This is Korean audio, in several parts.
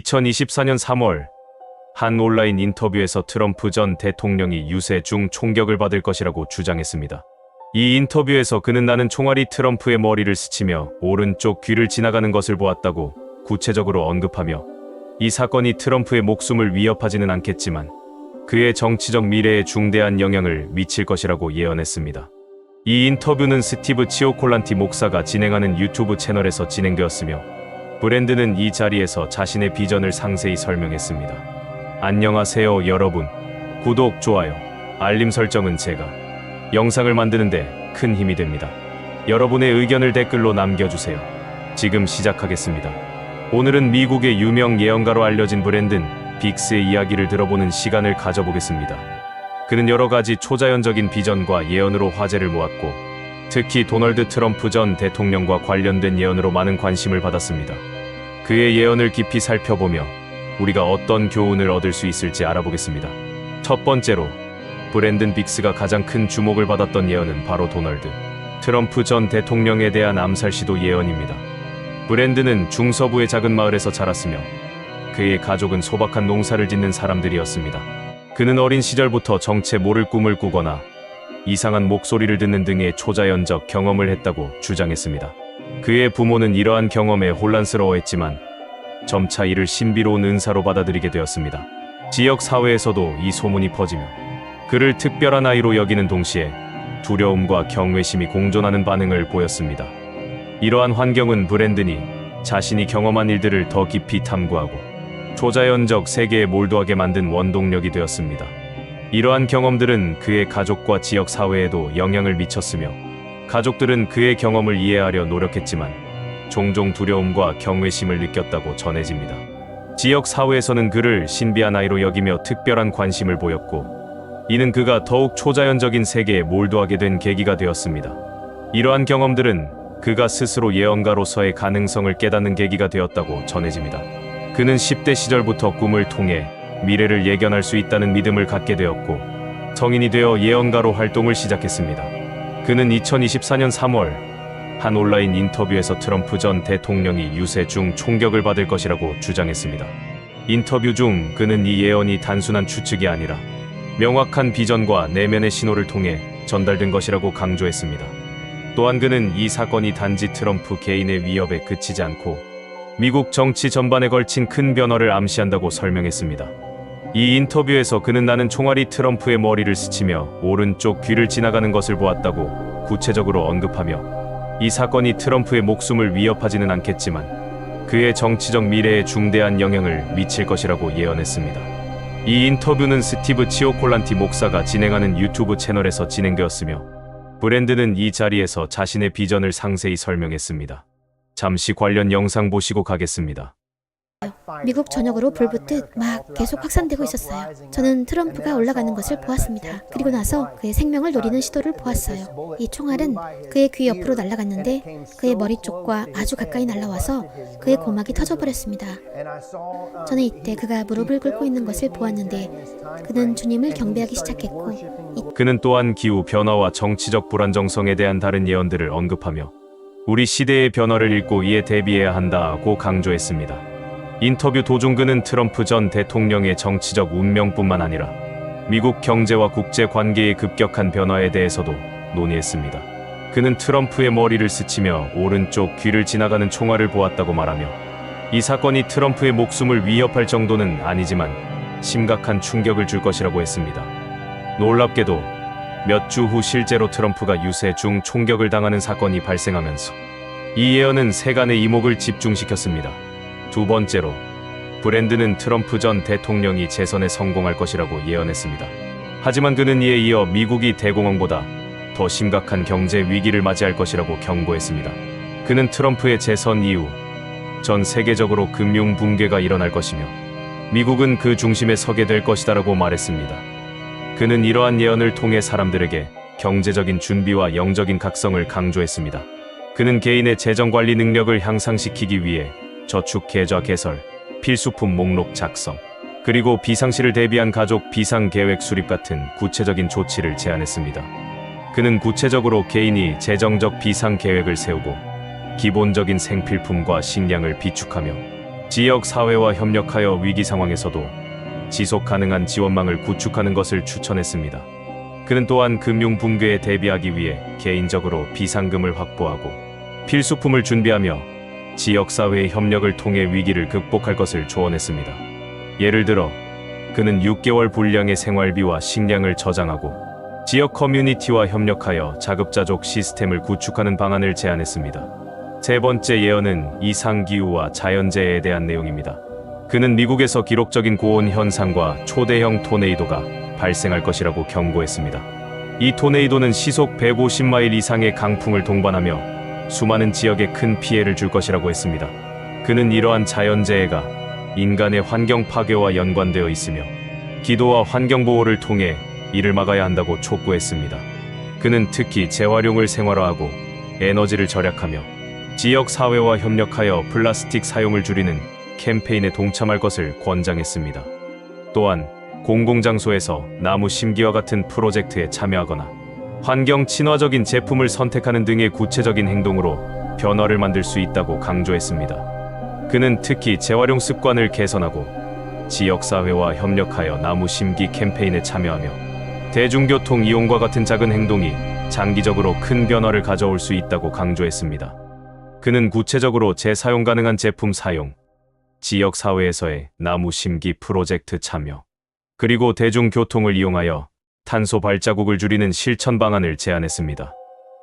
2024년 3월 한 온라인 인터뷰에서 트럼프 전 대통령이 유세 중 총격을 받을 것이라고 주장했습니다. 이 인터뷰에서 그는 나는 총알이 트럼프의 머리를 스치며 오른쪽 귀를 지나가는 것을 보았다고 구체적으로 언급하며 이 사건이 트럼프의 목숨을 위협하지는 않겠지만 그의 정치적 미래에 중대한 영향을 미칠 것이라고 예언했습니다. 이 인터뷰는 스티브 치오콜란티 목사가 진행하는 유튜브 채널에서 진행되었으며 브랜드는 이 자리에서 자신의 비전을 상세히 설명했습니다. 안녕하세요 여러분. 구독, 좋아요, 알림 설정은 제가 영상을 만드는데 큰 힘이 됩니다. 여러분의 의견을 댓글로 남겨주세요. 지금 시작하겠습니다. 오늘은 미국의 유명 예언가로 알려진 브랜든 빅스의 이야기를 들어보는 시간을 가져보겠습니다. 그는 여러 가지 초자연적인 비전과 예언으로 화제를 모았고 특히 도널드 트럼프 전 대통령과 관련된 예언으로 많은 관심을 받았습니다. 그의 예언을 깊이 살펴보며 우리가 어떤 교훈을 얻을 수 있을지 알아보겠습니다. 첫 번째로 브랜든 빅스가 가장 큰 주목을 받았던 예언은 바로 도널드 트럼프 전 대통령에 대한 암살 시도 예언입니다. 브랜드는 중서부의 작은 마을에서 자랐으며 그의 가족은 소박한 농사를 짓는 사람들이었습니다. 그는 어린 시절부터 정체 모를 꿈을 꾸거나 이상한 목소리를 듣는 등의 초자연적 경험을 했다고 주장했습니다. 그의 부모는 이러한 경험에 혼란스러워했지만 점차 이를 신비로운 은사로 받아들이게 되었습니다. 지역 사회에서도 이 소문이 퍼지며 그를 특별한 아이로 여기는 동시에 두려움과 경외심이 공존하는 반응을 보였습니다. 이러한 환경은 브랜든이 자신이 경험한 일들을 더 깊이 탐구하고 초자연적 세계에 몰두하게 만든 원동력이 되었습니다. 이러한 경험들은 그의 가족과 지역 사회에도 영향을 미쳤으며 가족들은 그의 경험을 이해하려 노력했지만 종종 두려움과 경외심을 느꼈다고 전해집니다. 지역 사회에서는 그를 신비한 아이로 여기며 특별한 관심을 보였고 이는 그가 더욱 초자연적인 세계에 몰두하게 된 계기가 되었습니다. 이러한 경험들은 그가 스스로 예언가로서의 가능성을 깨닫는 계기가 되었다고 전해집니다. 그는 10대 시절부터 꿈을 통해 미래를 예견할 수 있다는 믿음을 갖게 되었고 성인이 되어 예언가로 활동을 시작했습니다. 그는 2024년 3월 한 온라인 인터뷰에서 트럼프 전 대통령이 유세 중 총격을 받을 것이라고 주장했습니다. 인터뷰 중 그는 이 예언이 단순한 추측이 아니라 명확한 비전과 내면의 신호를 통해 전달된 것이라고 강조했습니다. 또한 그는 이 사건이 단지 트럼프 개인의 위협에 그치지 않고 미국 정치 전반에 걸친 큰 변화를 암시한다고 설명했습니다. 이 인터뷰에서 그는 나는 총알이 트럼프의 머리를 스치며 오른쪽 귀를 지나가는 것을 보았다고 구체적으로 언급하며 이 사건이 트럼프의 목숨을 위협하지는 않겠지만 그의 정치적 미래에 중대한 영향을 미칠 것이라고 예언했습니다. 이 인터뷰는 스티브 치오콜란티 목사가 진행하는 유튜브 채널에서 진행되었으며 브랜드는 이 자리에서 자신의 비전을 상세히 설명했습니다. 잠시 관련 영상 보시고 가겠습니다. 미국 전역으로 불붙듯 막 계속 확산되고 있었어요. 저는 트럼프가 올라가는 것을 보았습니다. 그리고 나서 그의 생명을 노리는 시도를 보았어요. 이 총알은 그의 귀 옆으로 날아갔는데 그의 머리 쪽과 아주 가까이 날아와서 그의 고막이 터져버렸습니다. 저는 이때 그가 무릎을 꿇고 있는 것을 보았는데 그는 주님을 경배하기 시작했고 이 그는 또한 기후 변화와 정치적 불안정성에 대한 다른 예언들을 언급하며 우리 시대의 변화를 읽고 이에 대비해야 한다고 강조했습니다. 인터뷰 도중 그는 트럼프 전 대통령의 정치적 운명뿐만 아니라 미국 경제와 국제 관계의 급격한 변화에 대해서도 논의했습니다. 그는 트럼프의 머리를 스치며 오른쪽 귀를 지나가는 총알을 보았다고 말하며 이 사건이 트럼프의 목숨을 위협할 정도는 아니지만 심각한 충격을 줄 것이라고 했습니다. 놀랍게도 몇 주 후 실제로 트럼프가 유세 중 총격을 당하는 사건이 발생하면서 이 예언은 세간의 이목을 집중시켰습니다. 두 번째로 브랜드는 트럼프 전 대통령이 재선에 성공할 것이라고 예언했습니다. 하지만 그는 이에 이어 미국이 대공황보다 더 심각한 경제 위기를 맞이할 것이라고 경고했습니다. 그는 트럼프의 재선 이후 전 세계적으로 금융 붕괴가 일어날 것이며 미국은 그 중심에 서게 될 것이다라고 말했습니다. 그는 이러한 예언을 통해 사람들에게 경제적인 준비와 영적인 각성을 강조했습니다. 그는 개인의 재정 관리 능력을 향상시키기 위해 저축 계좌 개설, 필수품 목록 작성, 그리고 비상시를 대비한 가족 비상 계획 수립 같은 구체적인 조치를 제안했습니다. 그는 구체적으로 개인이 재정적 비상 계획을 세우고 기본적인 생필품과 식량을 비축하며 지역 사회와 협력하여 위기 상황에서도 지속 가능한 지원망을 구축하는 것을 추천했습니다. 그는 또한 금융 붕괴에 대비하기 위해 개인적으로 비상금을 확보하고 필수품을 준비하며 지역 사회의 협력을 통해 위기를 극복할 것을 조언했습니다. 예를 들어 그는 6개월 분량의 생활비와 식량을 저장하고 지역 커뮤니티와 협력하여 자급자족 시스템을 구축하는 방안을 제안했습니다. 세 번째 예언은 이상기후와 자연재해에 대한 내용입니다. 그는 미국에서 기록적인 고온 현상과 초대형 토네이도가 발생할 것이라고 경고했습니다. 이 토네이도는 시속 150마일 이상의 강풍을 동반하며 수많은 지역에 큰 피해를 줄 것이라고 했습니다. 그는 이러한 자연재해가 인간의 환경 파괴와 연관되어 있으며 기도와 환경 보호를 통해 이를 막아야 한다고 촉구했습니다. 그는 특히 재활용을 생활화하고 에너지를 절약하며 지역 사회와 협력하여 플라스틱 사용을 줄이는 캠페인에 동참할 것을 권장했습니다. 또한 공공장소에서 나무 심기와 같은 프로젝트에 참여하거나 환경 친화적인 제품을 선택하는 등의 구체적인 행동으로 변화를 만들 수 있다고 강조했습니다. 그는 특히 재활용 습관을 개선하고 지역사회와 협력하여 나무 심기 캠페인에 참여하며 대중교통 이용과 같은 작은 행동이 장기적으로 큰 변화를 가져올 수 있다고 강조했습니다. 그는 구체적으로 재사용 가능한 제품 사용, 지역 사회에서의 나무 심기 프로젝트 참여, 그리고 대중교통을 이용하여 탄소 발자국을 줄이는 실천 방안을 제안했습니다.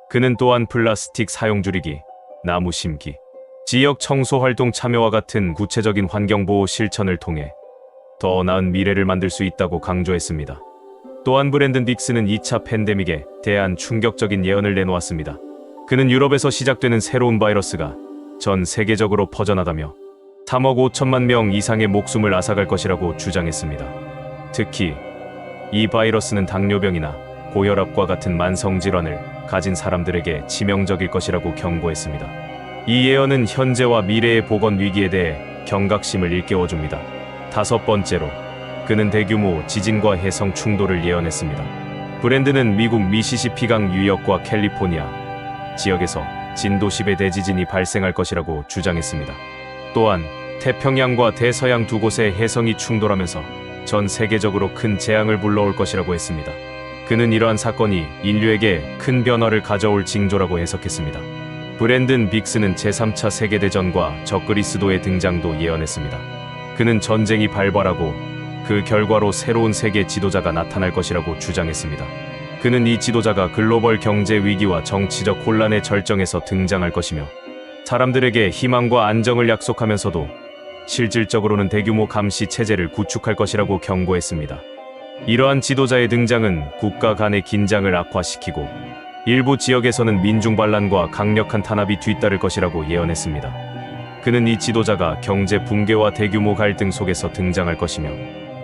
그는 또한 플라스틱 사용 줄이기, 나무 심기, 지역 청소 활동 참여와 같은 구체적인 환경 보호 실천을 통해 더 나은 미래를 만들 수 있다고 강조했습니다. 또한 브랜든 빅스는 2차 팬데믹에 대한 충격적인 예언을 내놓았습니다. 그는 유럽에서 시작되는 새로운 바이러스가 전 세계적으로 퍼져나가며 3억 5천만 명 이상의 목숨을 앗아갈 것이라고 주장했습니다. 특히 이 바이러스는 당뇨병이나 고혈압과 같은 만성 질환을 가진 사람들에게 치명적일 것이라고 경고했습니다. 이 예언은 현재와 미래의 보건 위기에 대해 경각심을 일깨워 줍니다. 다섯 번째로 그는 대규모 지진과 해성 충돌을 예언했습니다. 브랜드는 미국 미시시피강 유역과 캘리포니아 지역에서 진도 10의 대지진이 발생할 것이라고 주장했습니다. 또한 태평양과 대서양 두 곳의 해성이 충돌하면서 전 세계적으로 큰 재앙을 불러올 것이라고 했습니다. 그는 이러한 사건이 인류에게 큰 변화를 가져올 징조라고 해석했습니다. 브랜든 빅스는 제3차 세계대전과 적그리스도의 등장도 예언했습니다. 그는 전쟁이 발발하고 그 결과로 새로운 세계 지도자가 나타날 것이라고 주장했습니다. 그는 이 지도자가 글로벌 경제 위기와 정치적 혼란의 절정에서 등장할 것이며 사람들에게 희망과 안정을 약속하면서도 실질적으로는 대규모 감시 체제를 구축할 것이라고 경고했습니다. 이러한 지도자의 등장은 국가 간의 긴장을 악화시키고 일부 지역에서는 민중 반란과 강력한 탄압이 뒤따를 것이라고 예언했습니다. 그는 이 지도자가 경제 붕괴와 대규모 갈등 속에서 등장할 것이며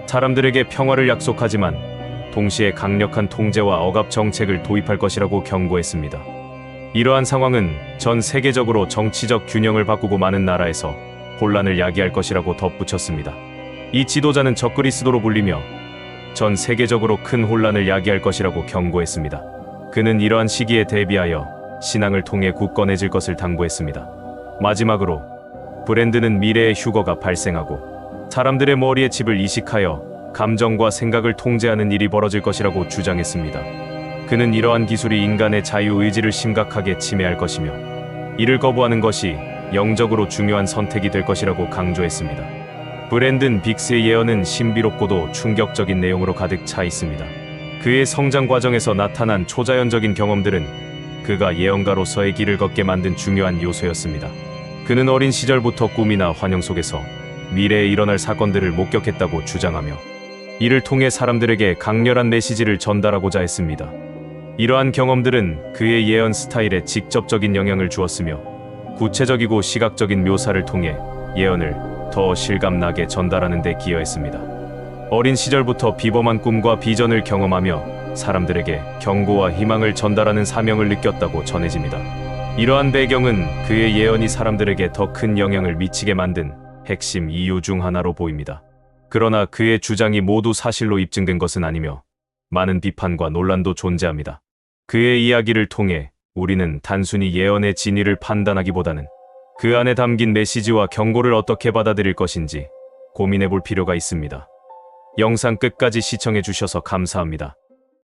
사람들에게 평화를 약속하지만 동시에 강력한 통제와 억압 정책을 도입할 것이라고 경고했습니다. 이러한 상황은 전 세계적으로 정치적 균형을 바꾸고 많은 나라에서 혼란을 야기할 것이라고 덧붙였습니다. 이 지도자는 적그리스도로 불리며 전 세계적으로 큰 혼란을 야기할 것이라고 경고했습니다. 그는 이러한 시기에 대비하여 신앙을 통해 굳건해질 것을 당부했습니다. 마지막으로 브랜드는 미래의 휴거가 발생하고 사람들의 머리에 집을 이식하여 감정과 생각을 통제하는 일이 벌어질 것이라고 주장했습니다. 그는 이러한 기술이 인간의 자유의지를 심각하게 침해할 것이며 이를 거부하는 것이 영적으로 중요한 선택이 될 것이라고 강조했습니다. 브랜든 빅스의 예언은 신비롭고도 충격적인 내용으로 가득 차 있습니다. 그의 성장 과정에서 나타난 초자연적인 경험들은 그가 예언가로서의 길을 걷게 만든 중요한 요소였습니다. 그는 어린 시절부터 꿈이나 환영 속에서 미래에 일어날 사건들을 목격했다고 주장하며 이를 통해 사람들에게 강렬한 메시지를 전달하고자 했습니다. 이러한 경험들은 그의 예언 스타일에 직접적인 영향을 주었으며 구체적이고 시각적인 묘사를 통해 예언을 더 실감나게 전달하는 데 기여했습니다. 어린 시절부터 비범한 꿈과 비전을 경험하며 사람들에게 경고와 희망을 전달하는 사명을 느꼈다고 전해집니다. 이러한 배경은 그의 예언이 사람들에게 더 큰 영향을 미치게 만든 핵심 이유 중 하나로 보입니다. 그러나 그의 주장이 모두 사실로 입증된 것은 아니며 많은 비판과 논란도 존재합니다. 그의 이야기를 통해 우리는 단순히 예언의 진위를 판단하기보다는 그 안에 담긴 메시지와 경고를 어떻게 받아들일 것인지 고민해 볼 필요가 있습니다. 영상 끝까지 시청해 주셔서 감사합니다.